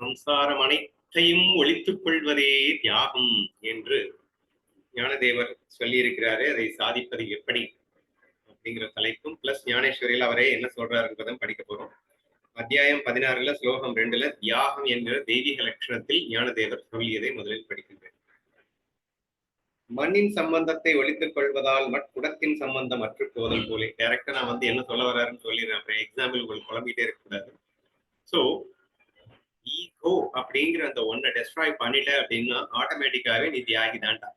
சம்சாரம் அனைத்தையும் ஒழித்துக் கொள்வதே தியாகம் என்று ஞானதேவர் சொல்லியிருக்கிறாரு. அதை சாதிப்பது எப்படி அப்படிங்கிற தலைப்பும் பிளஸ் ஞானேஸ்வரியில் அவரே என்ன சொல்றாருன்றதும் படிக்க போறோம். அத்தியாயம் பதினாறுல ஸ்லோகம் ரெண்டுல தியாகம் என்கிற தெய்வீக லட்சணத்தில் ஞானதேவர் சொல்லியதை முதலில் படிக்கின்றேன். மண்ணின் சம்பந்தத்தை ஒழித்துக் கொள்வதால் மட்குடத்தின் சம்பந்தம் அற்று போதல் போலே. டைரக்டா நான் வந்து என்ன சொல்ல வர்றாருன்னு சொல்லிடுறேன். அப்புறம் எக்ஸாம்பிள் உங்களுக்கு குழம்பிட்டே இருக்கக்கூடாது. ஸோ ஈகோ அப்படிங்கிற அந்த ஒன்னை டெஸ்ட்ராய் பண்ணிட்ட அப்படின்னா ஆட்டோமேட்டிக்காவே நீ தியாகி தான்டா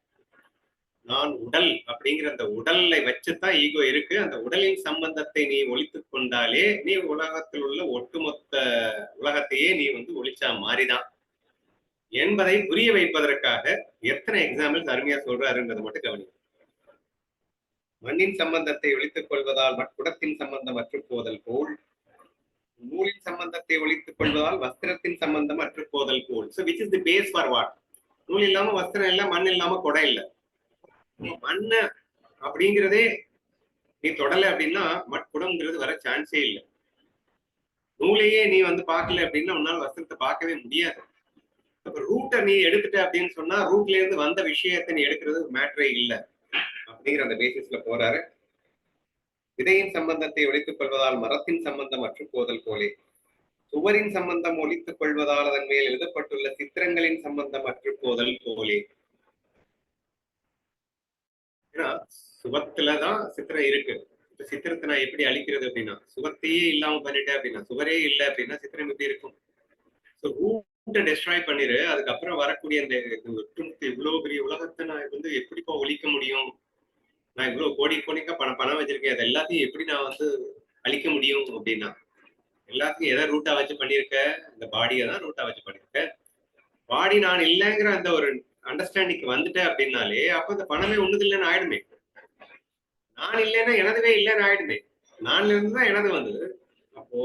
நான் உடல் அப்படிங்கிற அந்த உடலை வச்சுதான் ஈகோ இருக்கு. அந்த உடலின் சம்பந்தத்தை நீ ஒழித்துக் கொண்டாலே நீ உலகத்தில் உள்ள ஒட்டுமொத்த உலகத்தையே நீ வந்து ஒழிச்சா மாறிதான். என்பதை புரிய வைப்பதற்காக எத்தனை எக்ஸாம்பிள்ஸ் அருமையா சொல்றாருங்கிறது மட்டும் கவனிக்கும் மண்ணின் சம்பந்தத்தை ஒழித்துக் கொள்வதால் குடத்தின் சம்பந்தம் அற்று போதல் போல் நூலின் சம்பந்தத்தை ஒழித்துக் கொள்வதால் வஸ்திரத்தின் சம்பந்தம் அற்று போதல் போல் so which is the base for what நூல் இல்லாம வஸ்திரம் இல்ல மண் இல்லாம கொடை இல்ல. மண்ண அப்படிங்கிறதே நீ தொடல அப்படின்னா மட்குடம்ங்கிறது வர சான்ஸே இல்லை. நூலையே நீ வந்து பார்க்கல அப்படின்னா உன்னால வஸ்திரத்தை பார்க்கவே முடியாது. அப்ப ரூட்டை நீ எடுத்துட்ட அப்படின்னு சொன்னா ரூட்ல இருந்து வந்த விஷயத்தை நீ எடுக்கிறது மேட்ரே இல்லை. அப்படிங்கிற அந்த பேசிஸ்ல போறாரு. விதையின் சம்பந்தத்தை ஒழித்துக் கொள்வதால் மரத்தின் சம்பந்தம் அற்று போதல் போலே சுவரின் சம்பந்தம் ஒழித்துக் கொள்வதால் அதன் மேல் எழுதப்பட்டுள்ள சித்திரங்களின் சம்பந்தம் அற்று போதல் போலே ஏன்னா சுவத்துலதான் சித்திரம் இருக்கு இப்ப சித்திரத்தை நான் எப்படி அழிக்கிறது அப்படின்னா சுவத்தையே இல்லாம பண்ணிட்டேன் அப்படின்னா சுவரே இல்லை அப்படின்னா சித்திரம் எப்படி இருக்கும் ரூட்டை டெஸ்ட்ராய் பண்ணிரு அதுக்கப்புறம் வரக்கூடிய அந்த ஒட்டுமொத்த இவ்வளவு பெரிய உலகத்தை நான் வந்து எப்படிப்பா ஒழிக்க முடியும் நான் இவ்வளவு கோடி கோடிக்கா பணம் பணம் வச்சிருக்கேன். அது எல்லாத்தையும் எப்படி நான் வந்து அழிக்க முடியும் அப்படின்னா எல்லாத்தையும் எதை ரூட்டா வச்சு பண்ணியிருக்க? இந்த பாடியை தான் ரூட்டா வச்சு பண்ணியிருக்கேன் பாடி நான் இல்லைங்கிற அந்த ஒரு அண்டர்ஸ்டாண்டிங் வந்துட்டேன் அப்படின்னாலே அப்ப அந்த பணமே ஒண்ணுது இல்லைன்னு ஆயிடுமே. நான் இல்லைன்னா எனதுவே இல்லைன்னு ஆயிடுமே. நான்ல இருந்து தான் எனது வந்தது. அப்போ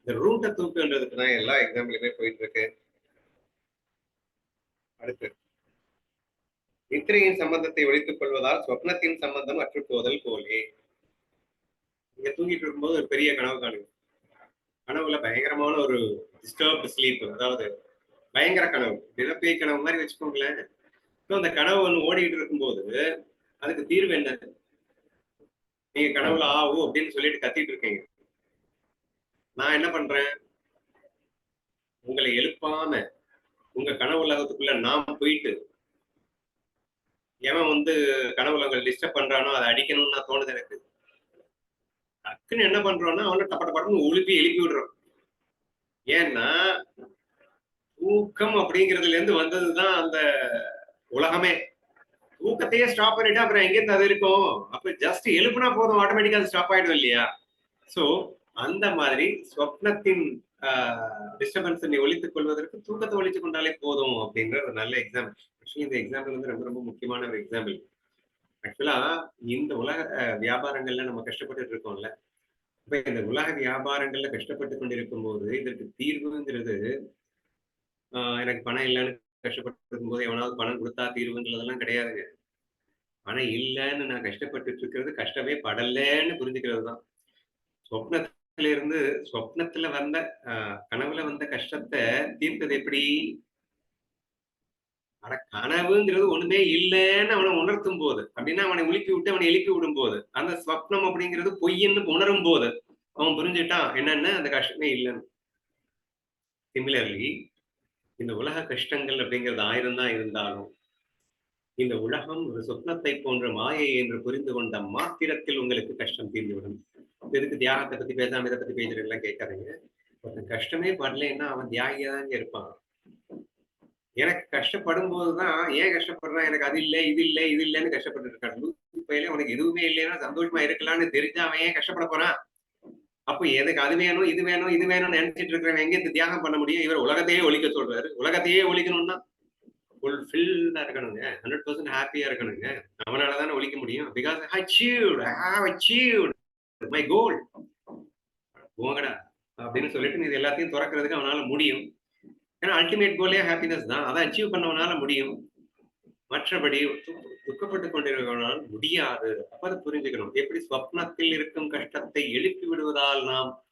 இந்த ரூட்டை தூக்குன்றதுக்கு தான் எல்லா எக்ஸாம்பிளுமே போயிட்டு இருக்கு. அடுத்து நித்திரையின் சம்பந்தத்தை ஒழித்துக் கொள்வதால் சொப்னத்தின் சம்பந்தம் அற்றுப்போதல் போலே. இங்க தூங்கிட்டு இருக்கும்போது ஒரு பெரிய கனவு காணுங்க கனவுல பயங்கரமான ஒரு டிஸ்டர்ப்டு ஸ்லீப் அதாவது பயங்கர கனவு தினப்பேய் கனவு மாதிரி வச்சுக்கோங்களேன். அந்த கனவு ஒன்று ஓடிக்கிட்டு இருக்கும்போது அதுக்கு தீர்வு என்ன? நீங்க கனவுல ஆகும் அப்படின்னு சொல்லிட்டு கத்திட்டு இருக்கீங்க. நான் என்ன பண்றேன்? உங்களை எழுப்பாம உங்க கனவு உலகத்துக்குள்ள நான் போயிட்டு எவன் வந்து கனவுல டிஸ்டர்ப் பண்றானோ அதை அடிக்கணும்னு நான் தோணுது எனக்கு. டக்குன்னு என்ன பண்றோம்னா அவனை டப்பட்ட படம்னு ஒழுப்பி எழுப்பி விடுறோம். ஏன்னா தூக்கம் அப்படிங்கிறதுல இருந்து வந்ததுதான் அந்த உலகமே. தூக்கத்தையே ஸ்டாப் பண்ணிட்டா அப்புறம் எங்கேருந்து அது இருக்கும்? அப்ப ஜஸ்ட் எழுப்புனா போதும் ஆட்டோமேட்டிக்கா அது ஸ்டாப் ஆயிடும் இல்லையா? சோ அந்த மாதிரி ஸ்வப்னத்தின் டிஸ்டர்பன்ஸ் நீ ஒழித்துக் கொள்வதற்கு தூக்கத்தை ஒழித்து கொண்டாலே போதும் அப்படின்ற ஒரு நல்ல எக்ஸாம்பிள் ஆக்சுவலி இந்த எக்ஸாம்பிள் வந்து ரொம்ப ரொம்ப முக்கியமான ஒரு எக்ஸாம்பிள் ஆக்சுவலா இந்த உலக வியாபாரங்கள்ல நம்ம கஷ்டப்பட்டு இருக்கோம்ல. இப்ப இந்த உலக வியாபாரங்கள்ல கஷ்டப்பட்டு கொண்டிருக்கும் போது இதற்கு தீர்வுங்கிறது எனக்கு பணம் இல்லைன்னு கஷ்டப்பட்டு இருக்கும்போது எவனாவது பணம் கொடுத்தா தீர்வுங்கிறதெல்லாம் கிடையாதுங்க. பணம் இல்லைன்னு நான் கஷ்டப்பட்டு இருக்கிறது கஷ்டமே படலன்னு புரிஞ்சுக்கிறது தான் சொப்னத்தை இருந்து சொப்னத்துல வந்த கனவுல வந்த கஷ்டத்தை தீர்த்தது எப்படி? ஆனா கனவுங்கிறது ஒண்ணுமே இல்லைன்னு அவனை உணர்த்தும் போது அப்படின்னா அவனை உலுப்பி விட்டு அவனை எழுப்பி விடும் போது அந்த ஸ்வப்னம் அப்படிங்கிறது பொய்ன்னு உணரும் போது அவன் புரிஞ்சுட்டான் என்னன்னு அந்த கஷ்டமே இல்லைன்னு. சிமிலர்லி இந்த உலக கஷ்டங்கள் அப்படிங்கிறது ஆயிரம் தான் இருந்தாலும் இந்த உலகம் ஒரு சொப்னத்தை போன்ற மாயை என்று புரிந்து கொண்ட மாத்திரத்தில் உங்களுக்கு கஷ்டம் தீர்ந்துவிடும். எதுக்கு தியானத்தை பத்தி பேசாம இதை பத்தி பேசுறதுலாம் கேட்காதீங்க. ஒருத்தன் கஷ்டமே படலைன்னா அவன் தியாகியா தான் இருப்பான். எனக்கு கஷ்டப்படும் போதுதான் ஏன் கஷ்டப்படுறான்? எனக்கு அது இல்லை இது இல்லை இது இல்லைன்னு கஷ்டப்பட்டு இருக்கான். இப்பயில உனக்கு எதுவுமே இல்லைன்னா சந்தோஷமா இருக்கலாம்னு தெரிஞ்சு அவன் ஏன் கஷ்டப்பட போறான்? அப்போ எனக்கு அது வேணும் இது வேணும் இது வேணும்னு நினைச்சிட்டு இருக்கிறவன் எங்க இந்த தியாகம் பண்ண முடியும்? இவர் உலகத்தையே ஒழிக்க சொல்றாரு. உலகத்தையே ஒழிக்கணும்னா ஃபுல்ஃபில்டா இருக்கணுங்க. ஹண்ட்ரட் பர்சன்ட் ஹாப்பியா இருக்கணுங்க. அவனால தானே ஒழிக்க முடியும்? Because achieved I have achieved my goal போங்கடா அப்படின்னு சொல்லிட்டு நீ இது எல்லாத்தையும் துறக்கிறதுக்கு அவனால முடியும். ஏன்னா அல்டிமேட் கோலே ஹாப்பினஸ் தான். அதை அச்சீவ் பண்ணவனால முடியும். மற்றபடி துக்கப்பட்டு கொண்டிருக்கிறவனால் முடியாது. அப்ப அதை புரிஞ்சுக்கணும். எப்படி ஸ்வப்னத்தில் இருக்கும் கஷ்டத்தை எழுப்பி விடுவதால் நாம்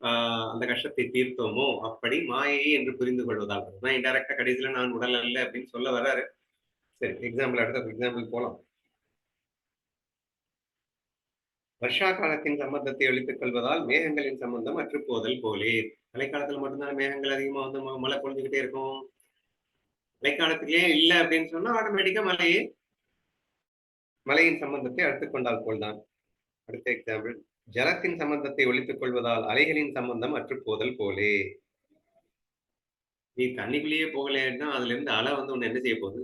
ஆஹ் அந்த கஷ்டத்தை தீர்த்தோமோ அப்படி மாயை என்று புரிந்து கொள்வதால். நான் இன்டெரக்டா கடைசியில நான் உடல் அல்ல அப்படின்னு சொல்ல வர்றாரு. சரி எக்ஸாம்பிள் அடுத்த எக்ஸாம்பிள் போலாம். வருஷா காலத்தின் சம்பந்தத்தை ஒழித்துக் கொள்வதால் மேகங்களின் சம்பந்தம் அற்று போதல் போலே. மழைக்காலத்துல மட்டும்தான் மேகங்கள் அதிகமா வந்து மழை பொழிஞ்சுக்கிட்டே இருக்கும். மழைக்காலத்திலேயே இல்லை அப்படின்னு சொன்னா ஆட்டோமேட்டிக்கா மழையே மழையின் சம்பந்தத்தை அடுத்துக்கொண்டால் போல்தான். அடுத்த எக்ஸாம்பிள் ஜலத்தின் சம்பந்தத்தை ஒழித்துக் கொள்வதால் அலைகளின் சம்பந்தம் அற்றுப்போதல் போலே. நீ தண்ணிக்குள்ளேயே போகலைன்னா அதுல இருந்து அலை வந்து உன்னை என்ன செய்ய போகுது?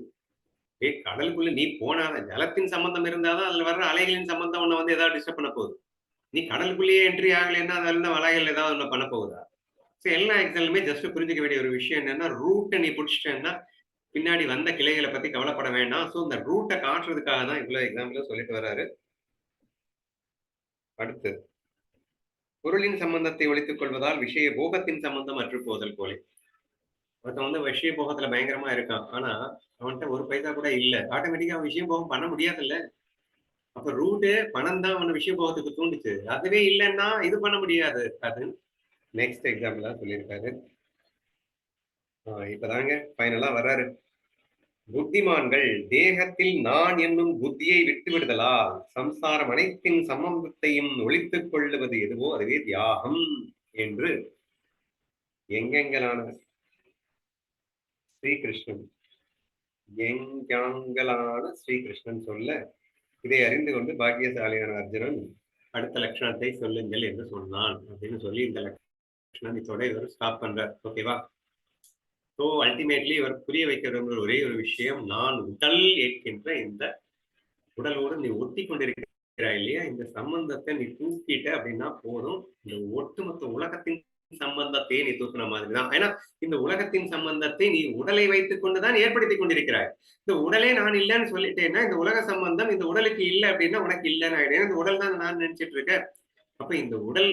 ஏய் கடலுக்குள்ள நீ போனாதான் ஜலத்தின் சம்பந்தம் இருந்தாதான் அதுல வர்ற அலைகளின் சம்பந்தம் உன்னை வந்து ஏதாவது டிஸ்டர்ப் பண்ண போகுது. நீ கடலுக்குள்ளேயே என்ட்ரி ஆகலைன்னா அதுல இருந்து அலைகள் ஏதாவது ஒண்ணு பண்ண போகுதா? ஸோ எல்லா எக்ஸாம்லுமே ஜஸ்ட் புரிஞ்சுக்க வேண்டிய ஒரு விஷயம் என்னன்னா ரூட்டை நீ பிடிச்சிட்டேன்னா பின்னாடி வந்த கிளைகளை பத்தி கவலைப்பட வேண்டாம். ஸோ இந்த ரூட்டை காட்டுறதுக்காக தான் இவ்வளவு எக்ஸாம்பிள் சொல்லிட்டு வர்றாரு அடுத்து பொருளின் சம்பந்தத்தை ஒழித்துக் கொள்வதால் விஷய போகத்தின் சம்பந்தம் அற்று போதல் போலே. ஒருத்தன் வந்து விஷய போகத்துல பயங்கரமா இருக்கான். ஆனா அவன்கிட்ட ஒரு பைசா கூட இல்ல. ஆட்டோமேட்டிக்கா அவன் விஷய போகம் பண்ண முடியாதுல்ல. அப்ப ரூட்டு பணம் தான் அவன விஷய போகத்துக்கு தூண்டுச்சு. அதுவே இல்லைன்னா இது பண்ண முடியாது. அது நெக்ஸ்ட் எக்ஸாம்பிளா சொல்லியிருக்காரு. ஆஹ் இப்பதாங்க ஃபைனலா வர்றாரு. புத்திமான்கள் தேகத்தில் நான் என்னும் புத்தியை விட்டு விடுதலால் சம்சாரம் அனைத்தின் சம்பந்தத்தையும் ஒழித்துக் கொள்ளுவது எதுவோ அதுவே தியாகம் என்று எங்கெங்கலான ஸ்ரீகிருஷ்ணன். எங்கெங்கலான ஸ்ரீகிருஷ்ணன் சொல்ல இதை அறிந்து கொண்டு பாக்கியசாலியான அர்ஜுனன் அடுத்த லட்சணத்தை சொல்லுங்கள் என்று சொன்னான் அப்படின்னு சொல்லி இந்த லட்சணம் இதோட இவர் ஸ்டாப் பண்றார். ஓகேவா ஸோ அல்டிமேட்லி இவர் புரிய வைக்க விரும்புகிற ஒரே ஒரு விஷயம் நான் உடல் ஏற்கின்ற இந்த உடலோடு நீ ஒட்டி கொண்டிருக்கிறாய் இல்லையா? இந்த சம்பந்தத்தை நீ தூக்கிட்ட அப்படின்னா போதும். இந்த ஒட்டுமொத்த உலகத்தின் சம்பந்தத்தை நீ தூக்குன மாதிரி தான் ஏன்னா இந்த உலகத்தின் சம்பந்தத்தை நீ உடலை வைத்துக் கொண்டுதான் ஏற்படுத்தி கொண்டிருக்கிறாய். இந்த உடலே நான் இல்லைன்னு சொல்லிட்டேன்னா இந்த உலக சம்பந்தம் இந்த உடலுக்கு இல்லை அப்படின்னா உனக்கு இல்லைன்னு ஆயிடும். இந்த உடல் தான் நான் நினைச்சிட்டு இருக்கேன். அப்ப இந்த உடல்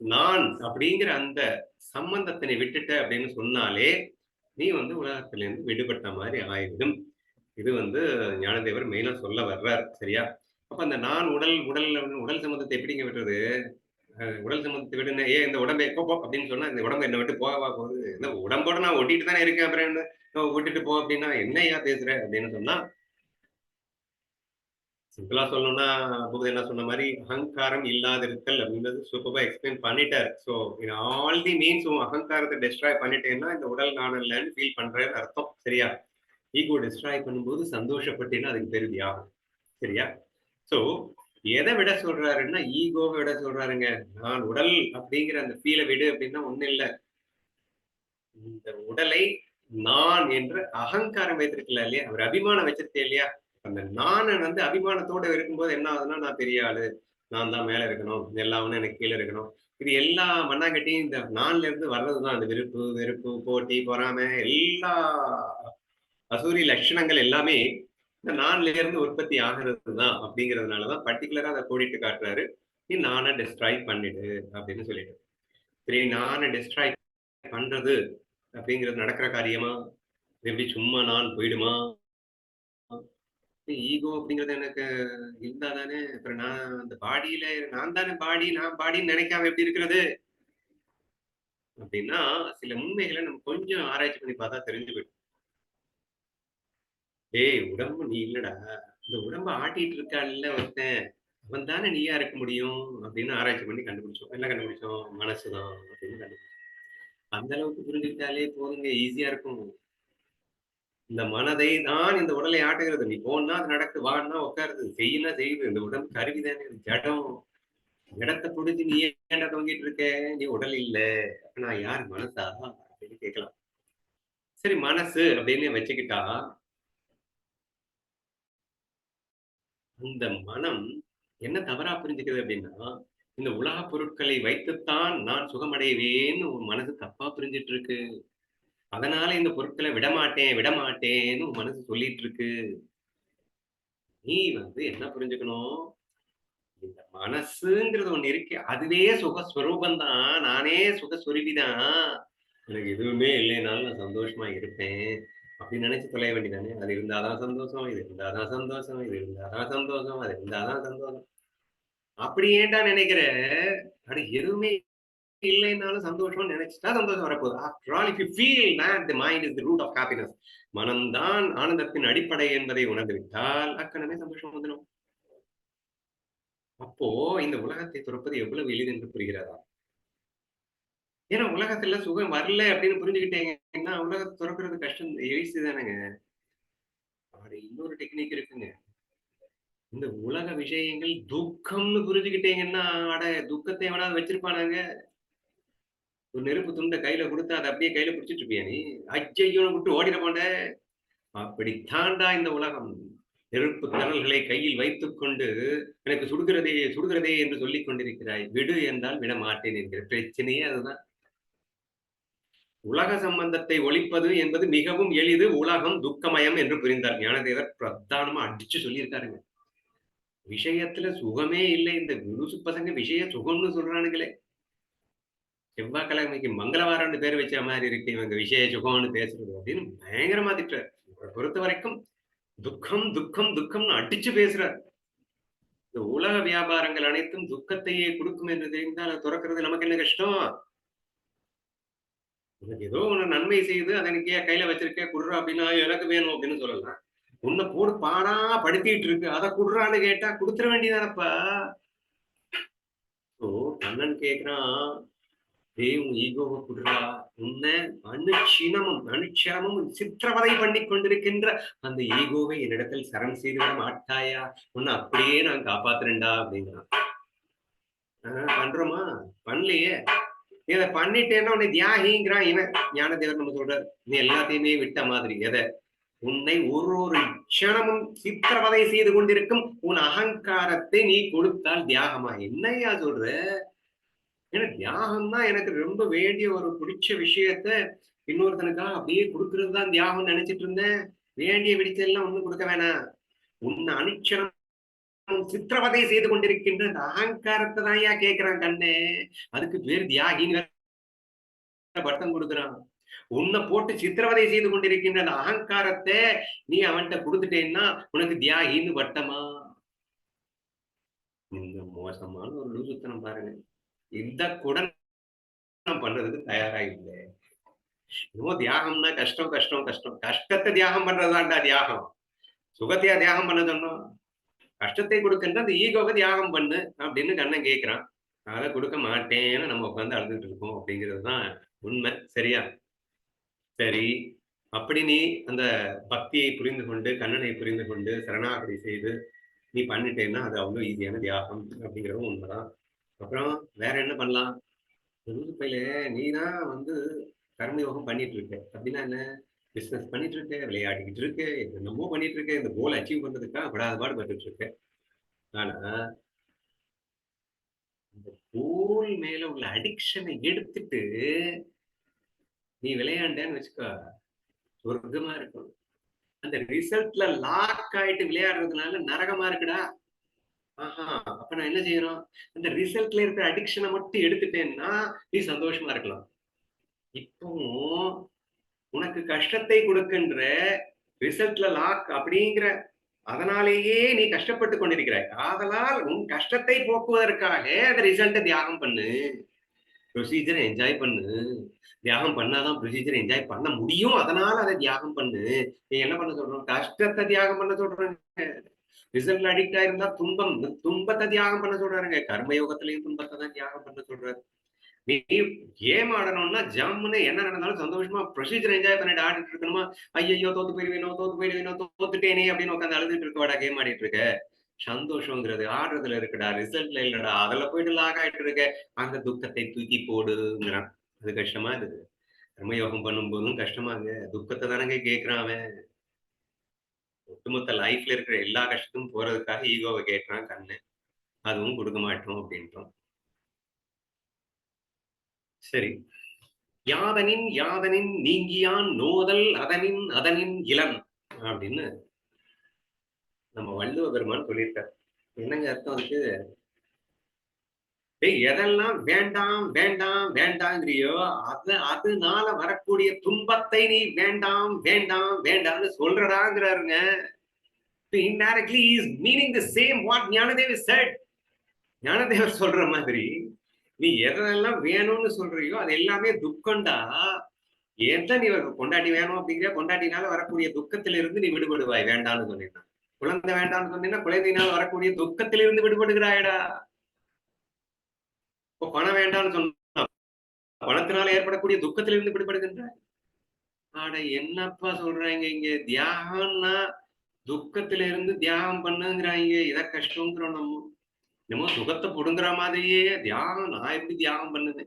நான் அப்படிங்கிற அந்த சம்பந்தத்தினை விட்டுட்ட அப்படின்னு சொன்னாலே நீ வந்து உலகத்திலிருந்து விடுபட்ட மாதிரி ஆயிடும். இது வந்து ஞானதேவர் மெயினா சொல்ல வர்றார். சரியா? அப்ப அந்த நான் உடல் உடல் உடல் சம்பந்தத்தை எப்படிங்க விடுறது உடல் சம்பந்தத்தை விட ஏன் இந்த உடம்பை எப்போ போ அப்படின்னு சொன்னா இந்த உடம்பு என்னை விட்டு போகவா போகுது? இந்த உடம்போட நான் ஒட்டிட்டு தானே இருக்கேன் அப்புறம் என்ன? விட்டுட்டு போ அப்படின்னா என்னையா பேசுற? அப்படின்னு சொன்னா சிம்பிளா சொல்லணும்னா புகழ் என்ன சொன்ன மாதிரி அகங்காரம் இல்லாதிருத்தல் அப்படின்றது சூப்பரா எக்ஸ்பிளைன் பண்ணிட்டார். So in all the means உன் அகங்காரத்தை டிஸ்ட்ராய் பண்ணிட்டேன்னா இந்த உடல் நான் இல்லைன்னு ஃபீல் பண்றேன்னு அர்த்தம். சரியா? ஈகோ டிஸ்ட்ராய் பண்ணும்போது சந்தோஷப்பட்டேன்னா அதுக்கு பேரு தியாகம் சரியா? ஸோ எதை விட சொல்றாருன்னா ஈகோவை விட சொல்றாருங்க. நான் உடல் அப்படிங்கிற அந்த ஃபீலை விடு அப்படின்னா ஒண்ணும் இல்லை. இந்த உடலை நான் என்று அகங்காரம் வைத்திருக்கல இல்லையா? அவர் அபிமானம் வச்சிருக்கேன் இல்லையா? அந்த நானை வந்து அபிமானத்தோட இருக்கும்போது என்ன ஆகுதுன்னா நான் பெரிய ஆளு. நான் தான் மேல இருக்கணும். எல்லாமே எனக்கு கீழே இருக்கணும். இது எல்லா மண்ணாங்கட்டியும் இந்த நான்ல இருந்து வர்றதுதான். அந்த விருப்பு வெறுப்பு போட்டி பொறாமை எல்லா அசூரி லட்சணங்கள் எல்லாமே இந்த நான்ல இருந்து உற்பத்தி ஆகிறது தான் அப்படிங்கிறதுனாலதான் பர்டிகுலரா அதை கோடிட்டு காட்டுறாரு. நீ நானை டிஸ்ட்ராய் பண்ணிடு அப்படின்னு சொல்லிட்டு. சரி நானை டிஸ்ட்ராய் பண்றது அப்படிங்கிறது நடக்கிற காரியமா? எப்படி சும்மா நான் போயிடுமா? ஈகோ அப்படிங்கிறது எனக்கு இருந்தா தானே அப்புறம் நான் அந்த பாடியில நான் தானே பாடி நான் பாடின்னு நினைக்காம எப்படி இருக்கிறது? அப்படின்னா சில உண்மைகளை நம்ம கொஞ்சம் ஆராய்ச்சி பண்ணி பார்த்தா தெரிஞ்சு போயிடும். டேய் உடம்பு நீ இல்லடா. இந்த உடம்ப ஆட்டிட்டு இருக்கான்ல ஒருத்தன். அவன் தானே நீயா இருக்க முடியும்? அப்படின்னு ஆராய்ச்சி பண்ணி கண்டுபிடிச்சோம். என்ன கண்டுபிடிச்சோம்? மனசுதான் அப்படின்னு கண்டுபிடிச்சோம். அந்த அளவுக்கு புரிஞ்சுக்கிட்டாலே போதுங்க ஈஸியா இருக்கும். இந்த மனதை தான் இந்த உடலை ஆட்டுகிறது. நீ போனா அது நடக்கு வான்னா உட்காருது செய்யினா செய்யுது. இந்த உடம்பு கருவி தானே ஜடம். இடத்தை பிடிச்சி நீ ஏன்டா தொங்கிட்டு இருக்க? நீ உடல் இல்ல. நான் யார் மனசா? அப்படின்னு கேட்கலாம். சரி மனசு அப்படின்னு வச்சுக்கிட்டா அந்த மனம் என்ன தவறா புரிஞ்சுக்குது அப்படின்னா இந்த உலக பொருட்களை வைத்துத்தான் நான் சுகமடைவேன்னு உன் மனசு தப்பா புரிஞ்சிட்டு இருக்கு அதனால இந்த பொருட்களை விடமாட்டேன் விடமாட்டேன்னு உன் மனசு சொல்லிட்டு இருக்கு நீ வந்து என்ன புரிஞ்சுக்கணும்? இந்த மனசுங்கிறது ஒண்ணு இருக்கு. அதுவே சுகஸ்வரூபம் தான் நானே சுகஸ்வரூபிதான். எனக்கு எதுவுமே இல்லைனாலும் நான் சந்தோஷமா இருப்பேன். அப்படி நினைச்சு தொலைய வேண்டியதானே அது இருந்தாதான் சந்தோஷம் இது இருந்தாதான் சந்தோஷம் இது இருந்தாதான் சந்தோஷம் அது இருந்தாதான் சந்தோஷம். அப்படி ஏன்டா நினைக்கிற? அது எதுவுமே இல்லைன்னாலும் சந்தோஷம் நினைச்சிட்டா சந்தோஷம் வரப்போகுது. After all if you feel mad the mind is the root of happiness மனம்தான் ஆனந்தத்தின் அடிப்படை என்பதை உணர்ந்து விட்டால் அக்கணமே சந்தோஷம் வந்துடும். அப்போ இந்த உலகத்தை துறப்பது எவ்வளவு எளிது என்று புரிகிறதா? ஏன்னா உலகத்துல சுகம் வரல அப்படின்னு என்ன உலகத்தை துறக்கிறது கஷ்டம். எளிசு தானேங்க. அப்படி இன்னொரு டெக்னிக் இருக்குங்க. இந்த உலக விஷயங்கள் துக்கம்னு புரிஞ்சுக்கிட்டீங்கன்னா அட துக்கத்தை எவனாவது வச்சிருப்பானாங்க? ஒரு நெருப்பு துண்டை கையில கொடுத்து அதை அப்படியே கையில பிடிச்சிட்டு இருப்பியா நீ? அஜய்யோ விட்டு ஓடிட மாட்ட அப்படி தாண்டா இந்த உலகம். நெருப்பு தரல்களை கையில் வைத்துக் கொண்டு எனக்கு சுடுகிறதே சுடுகிறதே என்று சொல்லிக் கொண்டிருக்கிறாய் விடு என்றால் விட மாட்டேன் என்கிற பிரச்சனையே அதுதான். உலக சம்பந்தத்தை ஒழிப்பது என்பது மிகவும் எளிது உலகம் துக்கமயம் என்று புரிந்தார் ஞானதேவர். பிரதானமா அடிச்சு சொல்லியிருக்காருங்க. விஷயத்துல சுகமே இல்லை. இந்த குருசு பசங்க விஷய சுகம்னு சொல்றானுங்களே. செவ்வாய்க்கிழமைக்கு மங்களவாரம்னு பேர் வச்ச மாதிரி இருக்கு. இவங்க விஷய சுகம்னு பேசுறது அப்படின்னு பயங்கரமா திட்டுறார். பொறுத்த வரைக்கும் துக்கம் துக்கம் துக்கம்னு அடிச்சு பேசுறார். இந்த உலக வியாபாரங்கள் அனைத்தும் துக்கத்தையே கொடுக்கும் என்று தெரிந்தால் அதை துறக்கிறது நமக்கு என்ன கஷ்டம்? உனக்கு ஏதோ ஒண்ணு நன்மை செய்து அதை எனக்கு ஏன் கையில வச்சிருக்க குடுறா அப்படின்னா எனக்கு வேணும் அப்படின்னு சொல்லலாம் உன்னை போடு பாடா படுத்திட்டு இருக்கு. அதை குடுறான்னு கேட்டா கொடுத்துட வேண்டியதானப்பா? ஓ கண்ணன் கேக்குறான். டேய் உன் ஈகோவை குடுறா. உன்னை அனுச்சினமும் அனுச்சரமும் சித்திரவதை பண்ணி கொண்டிருக்கின்ற அந்த ஈகோவை என்னிடத்தில் சரண் செய்து விட மாட்டாயா? உன்னை அப்படியே நான் காப்பாத்துறேன்டா அப்படிங்கிறான். ஆஹ் பண்றோமா? பண்ணலையே. இதை பண்ணிட்டேன்னா உன்னை தியாகிங்கிறான் இவன். ஞானதேவர் நம்ம சொல்றாரு நீ எல்லாத்தையுமே விட்ட மாதிரி எதை? உன்னை ஒரு ஒரு க்ஷணமும் சித்திரவதை செய்து கொண்டிருக்கும் உன் அகங்காரத்தை நீ கொடுத்தால் தியாகமா? என்னையா சொல்ற? ஏன்னா தியாகம் தான் எனக்கு ரொம்ப வேண்டிய ஒரு பிடிச்ச விஷயத்த இன்னொருத்தனுக்காக அப்படியே கொடுக்கறது தான் தியாகம் நினைச்சிட்டு இருந்தேன். வேண்டிய விடிச்செல்லாம் ஒண்ணும் கொடுக்க வேணாம். உன்னை அனுச்சரம் சித்திரவதை செய்து கொண்டிருக்கின்ற அந்த அகங்காரத்தை தான் கேட்கிறான் கண்ணே. அதுக்கு பேர் தியாகின்னு பட்டம் கொடுக்குறான். உன்னை போட்டு சித்திரவதை செய்து கொண்டிருக்கின்ற அந்த அகங்காரத்தை நீ அவன்கிட்ட கொடுத்துட்டேன்னா உனக்கு தியாகின்னு வட்டமா இந்த மோசமான ஒரு லூசுத்தனம் பாருங்க. இந்த கூட நான் பண்றதுக்கு தயாரா இல்லை என்னமோ தியாகம்னா கஷ்டம் கஷ்டம் கஷ்டம். கஷ்டத்தை தியாகம் பண்றதுதான்டா தியாகம். சுகத்தையா தியாகம் பண்ண சொன்னோம். கஷ்டத்தை கொடுக்கின்ற அந்த ஈகோவை தியாகம் பண்ணு அப்படின்னு கண்ணன் கேட்கிறான் அதை கொடுக்க மாட்டேன்னு நம்ம உட்காந்து அழுதுட்டு இருக்கோம் அப்படிங்கிறது தான் உண்மை. சரியா? சரி. அப்படி நீ அந்த பக்தியை புரிந்து கொண்டு கண்ணனை புரிந்து கொண்டு சரணாகதி செய்து நீ பண்ணிட்டேன்னா அது அவ்வளோ ஈஸியான தியாகம் அப்படிங்கிறதும் உண்மைதான். அப்புறம் வேற என்ன பண்ணலாம்? நீ தான் வந்து கர்மயோகம் பண்ணிட்டு இருக்க. அப்படின்னா என்ன? பிசினஸ் பண்ணிட்டு இருக்கேன் விளையாடிக்கிட்டு இருக்கேன் என்னமோ பண்ணிட்டு இருக்கேன் இந்த கோல் அச்சீவ் பண்றதுக்காக படாத பாடு பட்டுட்டு இருக்க ஆனா இந்த கோல் மேல உள்ள அடிக்ஷனை எடுத்துட்டு நீ விளையாண்டேன்னு வச்சுக்கோ சொர்க்கமா இருக்கும். அந்த ரிசல்ட்ல லாக் ஆயிட்டு விளையாடுறதுனால நரகமா இருக்குடா. ஆஹா அப்ப நான் என்ன செய்யறோம் அந்த ரிசல்ட்ல இருக்கிற அடிக்ஷனை மட்டும் எடுத்துட்டேன்னா நீ சந்தோஷமா இருக்கலாம். இப்போ உனக்கு கஷ்டத்தை கொடுக்கின்ற ரிசல்ட்ல லாக் அப்படிங்கிற அதனாலேயே நீ கஷ்டப்பட்டு கொண்டிருக்கிறாய். ஆதலால் உன் கஷ்டத்தை போக்குவதற்காக அந்த ரிசல்ட்டை தியாகம் பண்ணு. ப்ரொசீஜரை என்ஜாய் பண்ணு. தியாகம் பண்ணாதான் ப்ரொசீஜர் என்ஜாய் பண்ண முடியும். அதனால அதை தியாகம் பண்ணு. நீ என்ன பண்ண சொல்றோம்? கஷ்டத்தை தியாகம் பண்ண சொல்றாங்க ரிசல்ட்ல அடிக்ட் ஆயிருந்தா துன்பம் துன்பத்தை தியாகம் பண்ண சொல்றாருங்க. கர்மயோகத்திலையும் துன்பத்தை தான் தியாகம் பண்ண சொல்றாரு. நீ கேம் ஆடணும்னா ஜம்முன்னு என்ன நடந்தாலும் சந்தோஷமா ப்ரொசீஜர் என்ஜாய் பண்ணிட்டு ஆடிட்டு இருக்கணுமா? ஐயோ தோத்து போயிடுவேனோ தோத்து போயிடுவேனோ தோத்துட்டேனே அப்படின்னு உட்காந்து அழுதுட்டு இருக்கவாடா கேம் ஆடிட்டு இருக்க. சந்தோஷங்கிறது ஆடுறதுல இருக்குடா ரிசல்ட்ல இல்லடா அதுல போயிட்டு லாக் ஆயிட்டு இருக்க. அந்த துக்கத்தை தூக்கி போடுங்கிறான். அது கஷ்டமா இருக்குது. கர்மயோகம் பண்ணும்போதும் கஷ்டமாங்க துக்கத்தை தானங்க கேட்கிறான் அவன். ஒட்டுமொத்த லைஃப்ல இருக்கிற எல்லா கஷ்டத்தும் போறதுக்காக ஈகோவை கேட்கிறான் கண்ணு. அதுவும் கொடுக்க மாட்டோம் அப்படின்றோம் சரி. யாதனின் யாதனின் நீங்கியான் நோதல் அதனின் அதனின் இளன் அப்படின்னு நம்ம வள்ளுவ பெருமான் சொல்லியிருக்கார். என்னங்க அர்த்தம் அதுக்கு? எதெல்லாம் வேண்டாம் வேண்டாம் வேண்டாங்கிறியோ அது அதனால வரக்கூடிய துன்பத்தை நீ வேண்டாம் வேண்டாம் வேண்டாம்னு சொல்றடாங்கிறாருங்க. Indirectly is meaning the same what Gnanadevi said Gnanadevar சொல்ற மாதிரி நீ எதெல்லாம் வேணும்னு சொல்றியோ அது எல்லாமே துக்கம்டா. எதை நீ ஒரு கொண்டாட்டி வேணும் அப்படிங்கிற கொண்டாட்டினால வரக்கூடிய துக்கத்திலிருந்து நீ விடுபடுவாய் வேண்டாம்னு சொன்னீங்கன்னா குழந்தை வேண்டாம்னு சொன்னீங்கன்னா குழந்தையினால் வரக்கூடிய துக்கத்திலிருந்து விடுபடுகிறாயடா. இப்போ பணம் வேண்டாம்னு சொன்னா பணத்தினால ஏற்படக்கூடிய துக்கத்திலிருந்து விடுபடுகின்றாய். ஆட என்னப்பா சொல்றாங்க இங்க? தியாகம்னா துக்கத்துல இருந்து தியாகம் பண்ணுங்கிறாங்க இத கஷ்டங்கிறோம் நம்ம. என்னமோ சுகத்தை புடுங்குற மாதிரியே தியாகம் நான் எப்படி தியாகம் பண்ணுது?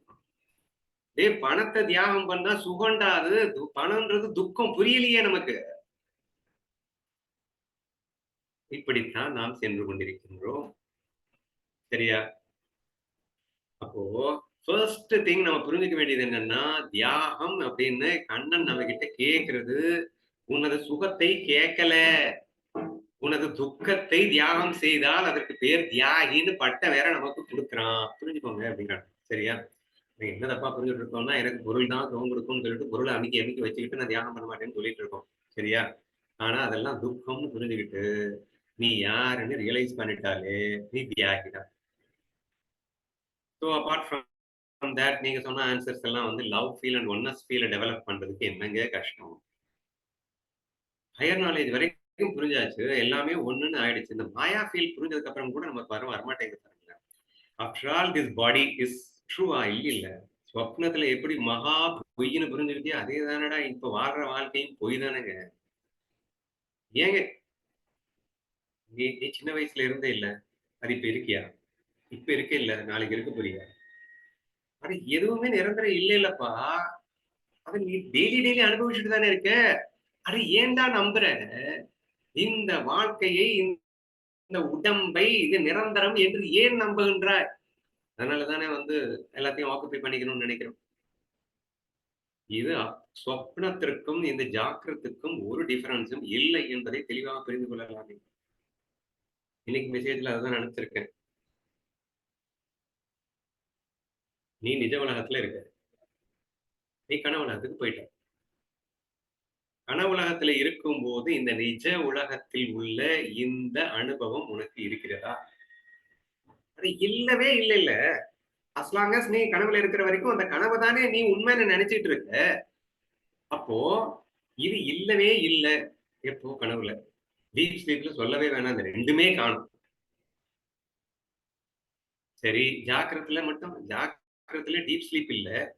டே பணத்தை தியாகம் பண்ணா சுகண்டா அது. பணம்ன்றது துக்கம் புரியலையே நமக்கு. இப்படித்தான் நாம் சென்று கொண்டிருக்கின்றோம். சரியா? அப்போ ஃபர்ஸ்ட் திங் நம்ம புரிஞ்சுக்க வேண்டியது என்னன்னா தியாகம் அப்படின்னு கண்ணன் நம்ம கிட்ட கேக்குறது உன்னது சுகத்தை கேட்கல உனது துக்கத்தை தியாகம் செய்தால் அதற்கு பேர் தியாகின்னு பட்ட வேற நமக்கு கொடுக்குறான். புரிஞ்சுக்கோங்க அப்படிங்கிறாங்க சரியா? என்ன தப்பா புரிஞ்சுட்டு இருக்கோம்னா எனக்கு பொருள் தான் சுகம் கொடுக்கும்னு சொல்லிட்டு பொருளை அமைக்கி அமைக்கி வச்சுக்கிட்டு நான் தியாகம் பண்ண மாட்டேன்னு சொல்லிட்டு இருக்கோம். சரியா? ஆனா அதெல்லாம் துக்கம்னு புரிஞ்சுக்கிட்டு நீ யாருன்னு ரியலைஸ் பண்ணிட்டாலே நீ தியாகிதான் ஸோ அப்பார்ட் ஃப்ரம் தேட் நீங்க சொன்ன ஆன்சர்ஸ் எல்லாம் வந்து லவ் ஃபீல் அண்ட் ஒன்னஸ் ஃபீலை டெவலப் பண்றதுக்கு என்னங்க கஷ்டம்? ஹையர் நாலேஜ் வரைக்கும் புரிஞ்சாச்சு. எல்லாமே ஒண்ணுன்னு ஆயிடுச்சு. இந்த மாயா ஃபீல் புரிஞ்சதுக்கு அப்புறம் கூட நமக்கு வர வரமாட்டேங்குது பாருங்க after all this body is ட்ரூவா இல்ல இல்ல. ஸ்வப்னத்துல எப்படி மகா பொய்னு புரிஞ்சுக்கிட்டே அதே தானடா இப்ப வாழ்ற வாழ்க்கையும் பொய் தானேங்க. ஏங்க? நீ நீ சின்ன வயசுல இருந்தே இல்ல. அது இப்ப இருக்கியா? இப்ப இருக்க இல்ல. நாளைக்கு இருக்க போறியா? அது எதுவுமே நிரந்தரம் இல்ல இல்லப்பா. அது நீ டெய்லி டெய்லி அனுபவிச்சுட்டு தானே இருக்க. அது ஏன்டா நம்புற? இந்த வாழ்க்கையை இந்த உடம்பை இது நிரந்தரம் என்று ஏன் நம்புகின்றாய்? அதனாலதானே வந்து எல்லாத்தையும் ஆக்குப்பை பண்ணிக்கணும்னு நினைக்கிறோம். இது சொப்னத்திற்கும் இந்த ஜாக்கிரத்துக்கும் ஒரு டிஃபரன்ஸும் இல்லை என்பதை தெளிவாக புரிந்து கொள்ளலாமே இன்னைக்கு மெசேஜ்ல அதுதான் நினைச்சிருக்கேன். நீ நிஜ உலகத்துல இருக்க. நீ கனவுலகத்துக்கு போயிட்ட. கனவுலகத்துல இருக்கும் போது இந்த நிஜ உலகத்தில் உள்ள இந்த அனுபவம் உனக்கு இருக்கிறதா? அது இல்லவே இல்லை இல்ல. அஸ்லாங்கஸ் நீ கனவுல இருக்கிற வரைக்கும் அந்த கனவு தானே நீ உண்மைன்னு நினைச்சிட்டு இருக்க. அப்போ இது இல்லவே இல்லை. எப்போ? கனவுல. டீப் ஸ்லீப்ல சொல்லவே வேணாம். அந்த ரெண்டுமே காணும். சரி ஜாக்கிரத்துல மட்டும் ஜாக்கிரத்துல டீப் ஸ்லீப் இல்ல.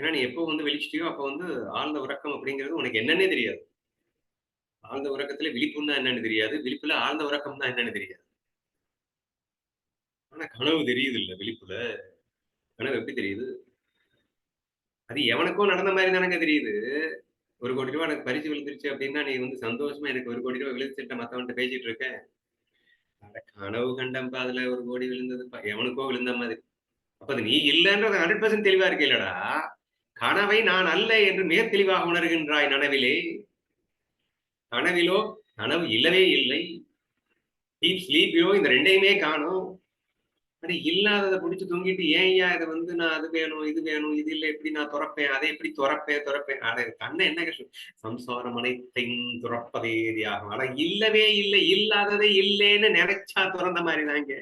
ஏன்னா நீ எப்போ வந்து வெளிச்சிட்டியோ அப்போ வந்து ஆழ்ந்த உறக்கம் அப்படிங்கிறது உனக்கு என்னன்னே தெரியாது. ஆழ்ந்த உறக்கத்துல விழிப்புன்னா என்னன்னு தெரியாது. விழிப்புல ஆழ்ந்த உறக்கம் தான் என்னன்னு தெரியாது. ஆனா கனவு தெரியுது இல்ல விழிப்புல. கனவு எப்படி தெரியுது? அது எவனுக்கோ நடந்த மாதிரி தானங்க தெரியுது. ஒரு கோடி ரூபாய் எனக்கு பரிசு விழுந்துருச்சு அப்படின்னா நீ வந்து சந்தோஷமா எனக்கு ஒரு கோடி ரூபாய் விழுந்துட்ட மத்தவன்ட்ட பேசிட்டு இருக்க? அட கனவு கண்டம்பா அதுல ஒரு கோடி விழுந்தது எவனுக்கோ விழுந்த மாதிரி. அப்ப அது நீ இல்லைன்றது ஹண்ட்ரட் பர்சன்ட் தெளிவா இருக்கேலடா கனவை நான் அல்ல என்று மேற் தெளிவாக உணர்கின்றாய் நனவிலே. கனவிலோ கனவு இல்லவே இல்லை. டீப் ஸ்லீப்பிலோ இந்த ரெண்டையுமே காணும். அப்படி இல்லாததை பிடிச்சி தூங்கிட்டு ஏன் ஐயா இதை வந்து நான் அது வேணும் இது வேணும் இது இல்லை எப்படி நான் துறப்பேன் அதை எப்படி துறப்பேன் துறப்பேன்? அதை கண்ணை என்ன கஷ்டம்? சம்சாரம் அனைத்தையும் துறப்பதே தியாகம் ஆனா இல்லவே இல்லை இல்லாததே இல்லைன்னு நினைச்சா துறந்த மாதிரி தாங்க.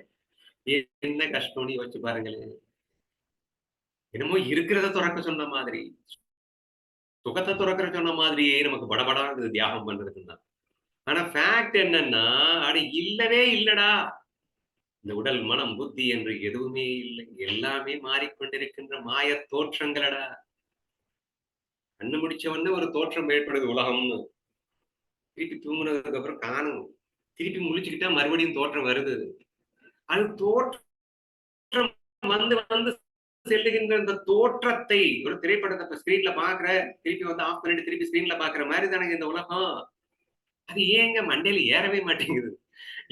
என்ன கஷ்டம் நீ வச்சு பாருங்களேன். என்னமோ இருக்கிறத துறக்க சொன்ன மாதிரி. சுகத்தை துறக்கிற சொன்ன மாதிரியே நமக்கு படபடாது தியாகம் பண்றதுக்கு தான். ஆனா ஃபேக்ட் என்னன்னா அது இல்லவே இல்லடா. இந்த உடல் மனம் புத்தி என்று எதுவுமே இல்லை. எல்லாமே மாறிக்கொண்டிருக்கின்ற மாய தோற்றங்களடா. கண்ணு முடிச்ச உடனே ஒரு தோற்றம் ஏற்படுது உலகம்னு. திருப்பி தூங்குனதுக்கு அப்புறம் காணும். திருப்பி முழிச்சுக்கிட்டா மறுபடியும் தோற்றம் வருது. அது தோற்றம் வந்து வந்து செல்லுகின்ற இந்த தோற்றத்தை ஒரு திரைப்படத்தை ஸ்கிரீன்ல பாக்குற திருப்பி வந்து ஆஃப் பண்ணிட்டு திருப்பி ஸ்கிரீன்ல பாக்குற மாதிரி தானே இந்த உலகம். அது ஏங்க மண்டையில ஏறவே மாட்டேங்குது?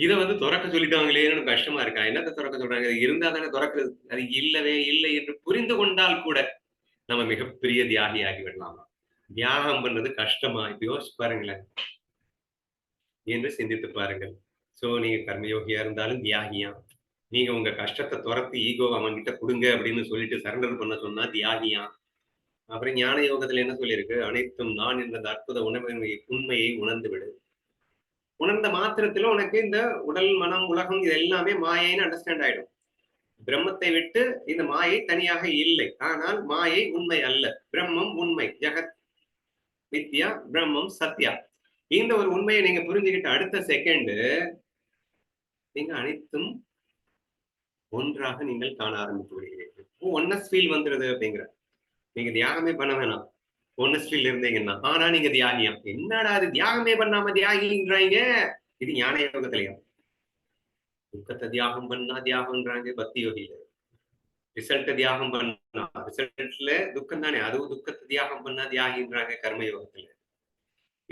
இதை வந்து துறக்க சொல்லிட்டாங்களேன்னு கஷ்டமா இருக்கா? என்னத்தை துறக்க சொல்றாங்க? இருந்தா தானே துறக்கிறது. அது இல்லவே இல்லை என்று புரிந்து கொண்டால் கூட நம்ம மிகப்பெரிய தியாகி ஆகி விடலாமா தியாகம் பண்ணது கஷ்டமா? இப்ப யோசிச்சு பாருங்களேன். என்று சிந்தித்து பாருங்கள். சோ நீங்க கர்மயோகியா இருந்தாலும் தியாகியா நீங்க உங்க கஷ்டத்தை துரத்தி ஈகோ அவன்கிட்ட கொடுங்க அப்படின்னு சொல்லிட்டு சரண்டர் பண்ண சொன்னா தியாகியா? அப்புறம் ஞான யோகத்துல என்ன சொல்லியிருக்கு? அனைத்தும் நான் என்ற அற்புத உணர்வின் உண்மையை உணர்ந்து விடு உணர்ந்த மாத்திரத்துல உனக்கு இந்த உடல் மனம் உலகம் இது எல்லாமே மாயைன்னு அண்டர்ஸ்டாண்ட் ஆயிடும். பிரம்மத்தை விட்டு இந்த மாயை தனியாக இல்லை. ஆனால் மாயை உண்மை அல்ல. பிரம்மம் உண்மை. ஜெகத் வித்யா பிரம்மம் சத்யா. இந்த ஒரு உண்மையை நீங்க புரிஞ்சுக்கிட்ட அடுத்த செகண்ட் நீங்க அனைத்தும் ஒன்றாக நீங்கள் காண ஆரம்பித்து விடுகிறீர்கள். ஒன்னஸ் ஃபீல் வந்துருது அப்படிங்கிற. நீங்க தியாகமே பண்ண வேணாம். ஒன்னஸ் ஃபீல் இருந்தீங்கன்னா ஆனா நீங்க தியாகியா? என்னடா அது தியாகமே பண்ணாம தியாகின்றாங்க? இது ஞான யோகத்திலையா? துக்கத்தை தியாகம் பண்ணா தியாகம்ன்றாங்க பக்தி யோகியில. ரிசல்ட் தியாகம் பண்ணா. ரிசல்ட்ல துக்கம் தானே அதுவும் துக்கத்தை தியாகம் பண்ணா தியாகின்றாங்க கர்ம யோகத்துல.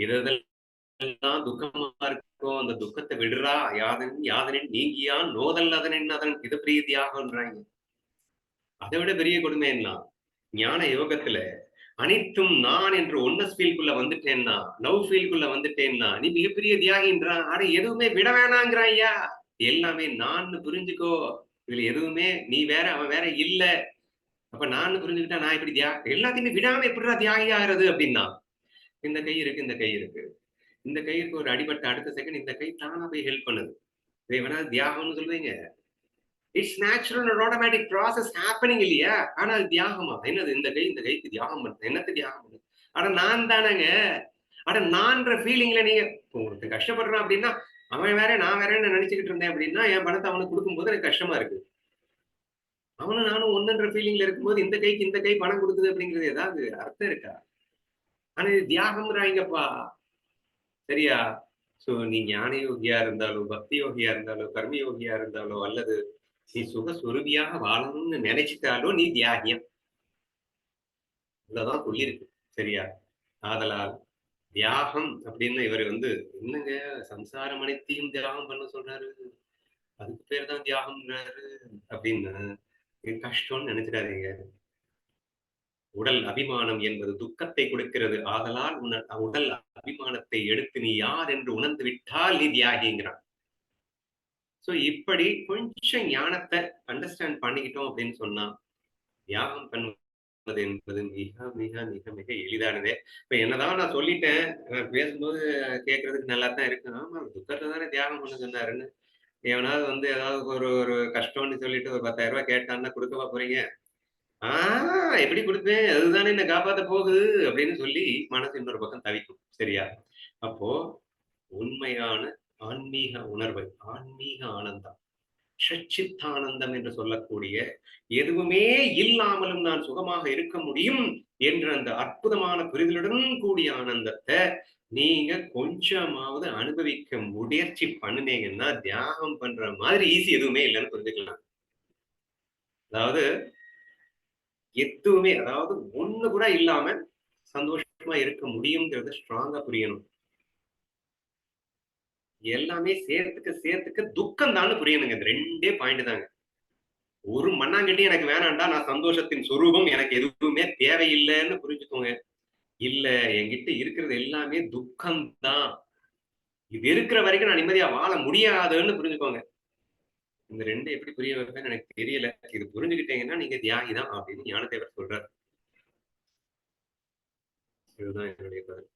இதெல்லாம் துக்கமா இருக்கோ அந்த துக்கத்தை விடுறா யாதன் யாதனின் நீங்கியான் நோதல் அதனின் அதன் இது பெரிய தியாகம்ன்றாங்க அதை விட பெரிய கொடுமை என்ன? ஞான யோகத்துல அனைத்தும் நான் என்று ஒன்னஸ் ஃபீல்குள்ள வந்துட்டேன்னா லவ் ஃபீல்குள்ள வந்துட்டேன்னா நீ மிகப்பெரிய தியாகின்றான் ஆனா எதுவுமே விட வேணாங்கிறாய்யா? எல்லாமே நான் புரிஞ்சுக்கோ. இதுல எதுவுமே நீ வேற அவன் வேற இல்ல. அப்ப நான் புரிஞ்சுக்கிட்டா நான் இப்படி தியாக எல்லாத்தையுமே விடாம எப்படிடா தியாகி ஆகிறது அப்படின்னா இந்த கை இருக்கு இந்த கை இருக்கு. இந்த கைக்கு ஒரு அடிபட்ட அடுத்த செகண்ட் இந்த கை தானா போய் ஹெல்ப் பண்ணுது. இதை வேணா தியாகம்னு சொல்லுவீங்க. It's natural and automatic process happening இல்லையா? ஆனா அது தியாகமா? என்னது? இந்த கை இந்த கைக்கு தியாகம் பண்ணுது என்னத்து தியாகம் பண்ணுது ஆனா நான் தானேங்க. ஆனா நான்ற ஃபீலிங்ல நீங்க ஒருத்தர் கஷ்டப்படுறான் அப்படின்னா அவன் வேற நான் வேறன்னு நினைச்சுக்கிட்டு இருந்தேன் அப்படின்னா என் பணத்தை அவனுக்கு கொடுக்கும்போது எனக்கு கஷ்டமா இருக்கு. அவனும் நானும் ஒன்றுன்ற ஃபீலிங்ல இருக்கும்போது இந்த கைக்கு இந்த கை பணம் கொடுக்குது அப்படிங்கிறது ஏதாவது அர்த்தம் இருக்கா? ஆனா இது தியாகம்ன்றாங்கப்பா சரியா? சோ நீ ஞான யோகியா இருந்தாலோ பக்தி யோகியா இருந்தாலோ கர்ம யோகியா இருந்தாலோ அல்லது நீ சுகஸ்வரூபியாக வாழணும்னு நினைச்சிட்டாலோ நீ தியாகியம் இவ்வளவுதான் சொல்லியிருக்கு. சரியா? ஆதலால் தியாகம் அப்படின்னு இவர் வந்து என்னங்க சம்சாரம் அனைத்தையும் தியாகம் பண்ண சொல்றாரு? அதுக்கு பேர் தான் தியாகம்ன்றாரு அப்படின்னு கஷ்டம்னு நினைச்சிடாதீங்க. உடல் அபிமானம் என்பது துக்கத்தை கொடுக்கிறது. ஆதலால் உடல் அபிமானத்தை எடுத்து நீ யார் என்று உணர்ந்து விட்டால் நீ தியாகிங்கிறான். சோ இப்படி கொஞ்சம் ஞானத்தை அண்டர்ஸ்டாண்ட் பண்ணிக்கிட்டோம் அப்படின்னு சொன்னா தியாகம் பண்ணுவது என்பது மிக மிக மிக மிக எளிதானதே. இப்ப என்னதான் நான் சொல்லிட்டேன் பேசும்போது கேட்கறதுக்கு நல்லா தான் இருக்கு. ஆமா துக்கத்தை தானே தியாகம் பண்ண சொன்னாருன்னு. எவனாவது வந்து ஏதாவது ஒரு ஒரு கஷ்டம்னு சொல்லிட்டு ஒரு பத்தாயிரம் ரூபாய் கேட்டான்னா கொடுக்கவா போறீங்க? ஆஹ் எப்படி கொடுப்பேன் அதுதானே என்ன காப்பாத்த போகுது? அப்படின்னு சொல்லி மனசு இன்னொரு பக்கம் தவிக்கும். சரியா? அப்போ உண்மையான ஆன்மீக உணர்வு ஆன்மீக ஆனந்தம் ஷச்சித்தானந்தம் என்று சொல்லக்கூடிய எதுவுமே இல்லாமலும் நான் சுகமாக இருக்க முடியும் என்ற அந்த அற்புதமான புரிதலுடன் கூடிய ஆனந்தத்தை நீங்க கொஞ்சமாவது அனுபவிக்க முயற்சி பண்ணினீங்கன்னா தியாகம் பண்ற மாதிரி ஈஸி எதுவுமே இல்லைன்னு புரிஞ்சுக்கலாம். அதாவது எதுவுமே அதாவது ஒண்ணு கூட இல்லாம சந்தோஷமா இருக்க முடியுங்கிறத ஸ்ட்ராங்கா புரியணும். எல்லாமே சேர்த்துக்க சேர்த்துக்க துக்கம் தான் புரியணுங்க. இந்த ரெண்டே பாயிண்ட் தாங்க. ஒரு மண்ணாங்கட்டி எனக்கு வேணாண்டா நான் சந்தோஷத்தின் சொரூபம் எனக்கு எதுவுமே தேவையில்லைன்னு புரிஞ்சுக்கோங்க. இல்ல என்கிட்ட இருக்கிறது எல்லாமே துக்கம் தான் இது இருக்கிற வரைக்கும் நான் நிம்மதியா வாழ முடியாதுன்னு புரிஞ்சுக்கோங்க. இந்த ரெண்டு எப்படி புரிய வைப்பேன்னு எனக்கு தெரியல. இது புரிஞ்சுக்கிட்டீங்கன்னா நீங்க தியாகி தான் அப்படின்னு ஞானதேவர் சொல்றாரு. இதுதான் என்னுடைய பதில்.